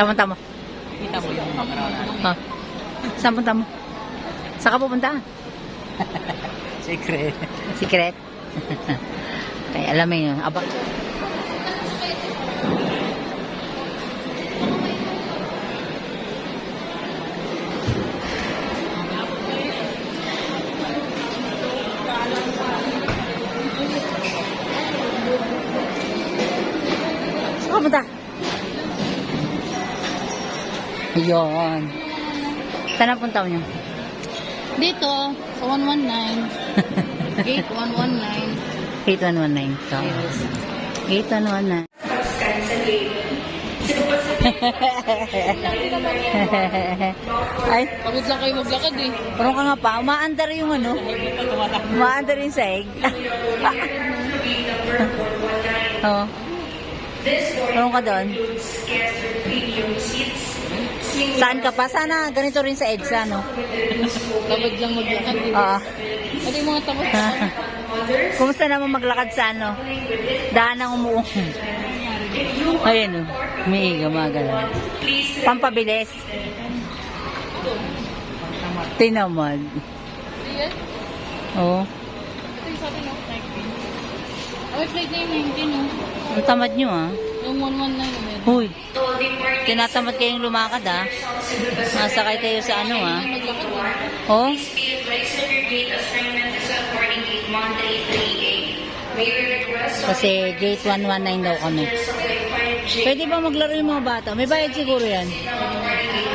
Saan punta mo? Kita mo yung. Oh. Saan punta mo? Saan ka pupunta? Secret. Secret? Kaya alam mo yun. Aba. Ayun. Saan ang punta mo niyo? Dito, sa 119. Gate 119. 8119. So, 8119. Ay, Pagod lang kayo maglakad eh. parang ka nga pa. Umaandar yung ano. Umaandar yung sahig. Oo. Parang ka doon. Saan ka pa? Sana ganito rin sa EDSA, no? Tamad lang maglakad eh. Oo. Ano yung mga tamad Kumusta naman maglakad sa ano? Daan ng umuong. Ayan o. Umiiga mga ganun. Pampabilis. Tinamad. Oo. Ito yung sabi no, 19. Oh, flight na yung 19 no. Ang tamad nyo ah. Yung 119 naman. Huy. Tinatamad kayong lumakad ah. Nasakay kayo sa ano ah. Oh. Kasi gate 119 daw kami. Pwede ba maglaro yung mga bata? May bayad siguro yan.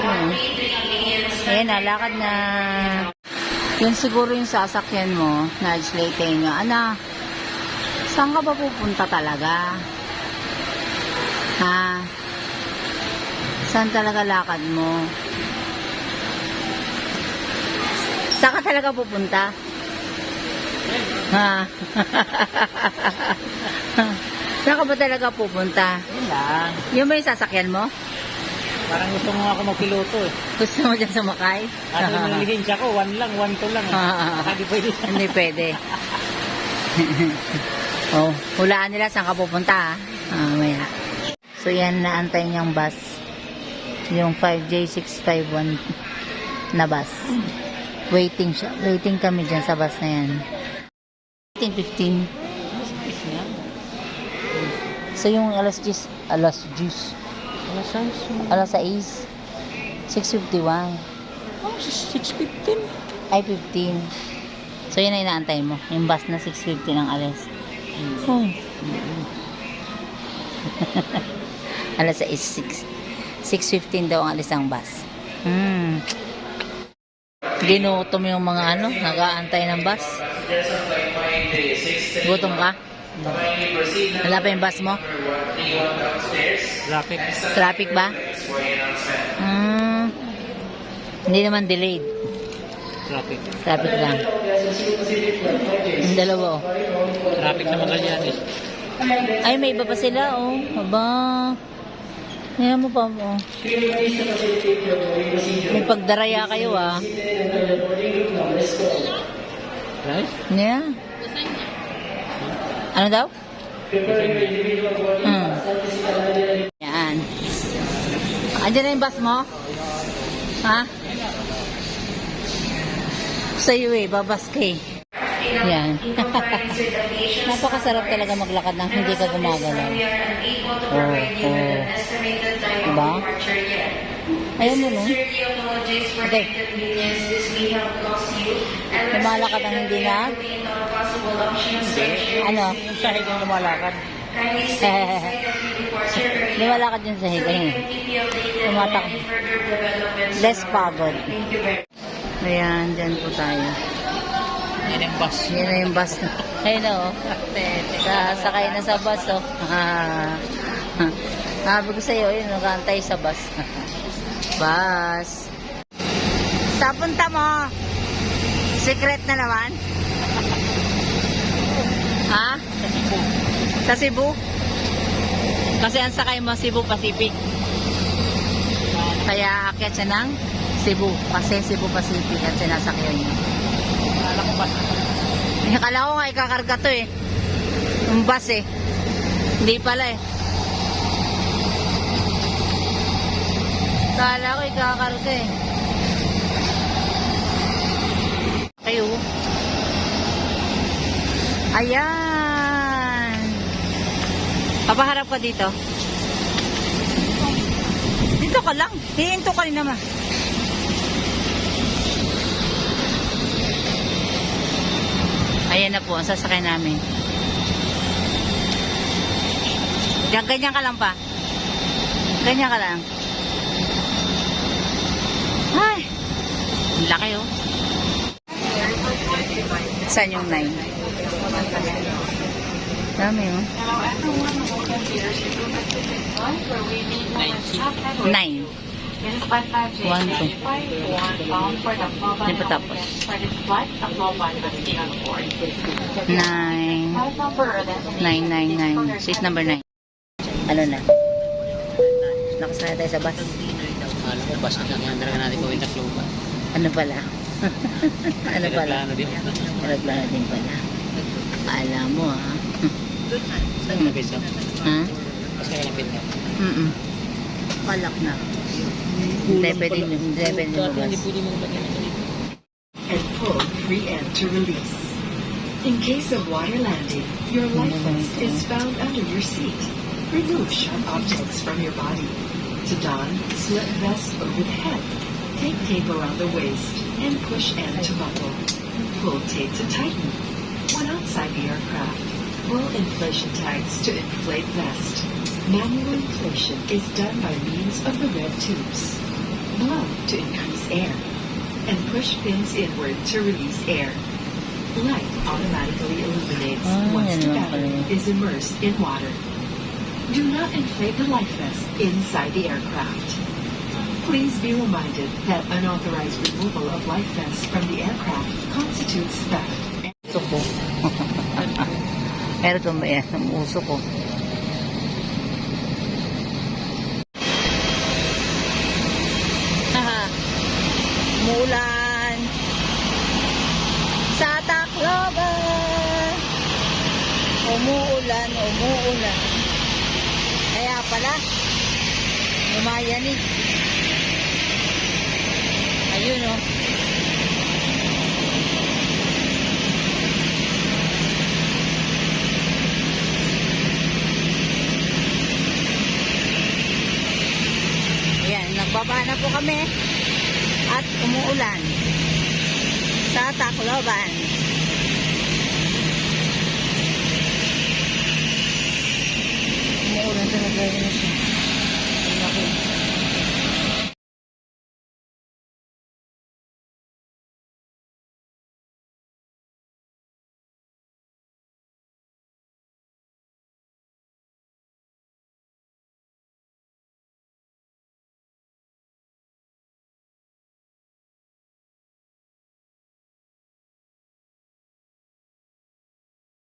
Oo. Ayan na, lakad na. Yun siguro yung sasakyan mo, na slating nga. Ana, saan ka ba pupunta talaga? Ha? Saan talaga lakad mo? Saan ka talaga pupunta? Ha? Saan ka ba talaga pupunta? Yun lang. Yung ba yung sasakyan mo? Parang gusto mo ako magpiloto eh. Gusto mo dyan sumakay? Kasi yung lisensya ko, one lang, one to lang. Eh. Baka di pwede. Hindi pwede. oh, hulaan nila saan ka pupunta ah. Ah, maya. So yan, naantay niyang bus. Yung 5J651 na bus. Waiting siya. Waiting kami dyan sa bus na yan. 15.15. So yung alas 10, alas 10, Ano size? alas 6, 6.51. Oh, 615. Ay, 15. So, yun ay inaantay mo. Yung bus na 6.50 ng alas. Hmm. alas 6. 6.15 daw ang alis ng bus. Hmm. Ginutom yung mga ano, nag-aantay ng bus. Gutom ka? Wala pa yung bus mo? Traffic. Traffic ba? Hmm. Hindi naman delayed. Traffic. Traffic lang. Yung dalawa, oh. Traffic sa Magallanes. Ay, may iba pa sila, oh. Aba. Tingnan mo pa, oh. May pagdaraya kayo, ah. Right? Yeah. Ano daw? Hmm. Yan. Andiyan na yung bus mo? Ha? Sa'yo eh, babas ka eh. Yan. Napakasarap talaga maglakad ng hindi ka gumagalaw. Oh, oh. Diba? Ayaw mo, no? Okay. Lumalakad ang hindi na? Ano? Yung sahig yung lumalakad. Lumalakad yun sa higa eh. Tumatak. Less pagod. Ayan, dyan po tayo. Yan yung bus. Yan na yung bus. Ayun na oh. Sa, sakay na sa bus oh. Ah. Sabi ko sa'yo, yun, nag-aantay sa bus. bus. Sa punta mo? Secret na naman? ha? Sa Cebu. Sa Cebu? Kasi ang sakay mo Cebu Pacific. Kaya akyat siya ng Cebu. Kasi Cebu Pacific at sinasakyan niya. Akala ko bus. Akala ko nga ikakarga to eh. Yung bus eh. Hindi pala eh. Kala ko ikakarga eh. Kayo. Ayan. Papaharap ka dito. Dito ka lang. Hihinto ka rin naman. Ayan na po, ang sasakay namin. Ganyan ka lang pa. Ganyan ka lang. Ay, ang laki oh. Saan yung 9? Dami oh. 9. 1, 2. Hindi pa tapos. 9. 9, 9, 9. Seat number 9. Ano na? Nakasaya tayo sa bus. Alam ko, basta lang yan. Talaga natin gawin na club. Ano pala? ano pala? Plano din. Nagplano din pala. Alam mo ha. Saan mo bisa? Ha? Mas kaya lang pinta. Mm-mm. Palak na. Hindi and pull free end to release. In case of water landing, your life vest is found under your seat. Remove sharp objects from your body. To don, slip vest over the head. Take tape around the waist and push end to buckle. Pull tape to tighten. When outside the aircraft, pull inflation tags to inflate vest. Manual inflation is done by means of the red tubes. Blow to increase air and push pins inward to release air. Light automatically illuminates Ah, once the battery is immersed in water. Do not inflate the life vest inside the aircraft. Please be reminded that unauthorized removal of life vests from the aircraft constitutes theft. Uso ko. Pero ito ba uso ko. Mulan. Sa Tacloban. Umuulan, umuulan. Kaya pala, lumayanig. Ayun oh. Ayan, nagbaba na po kami at umuulan sa Tacloban.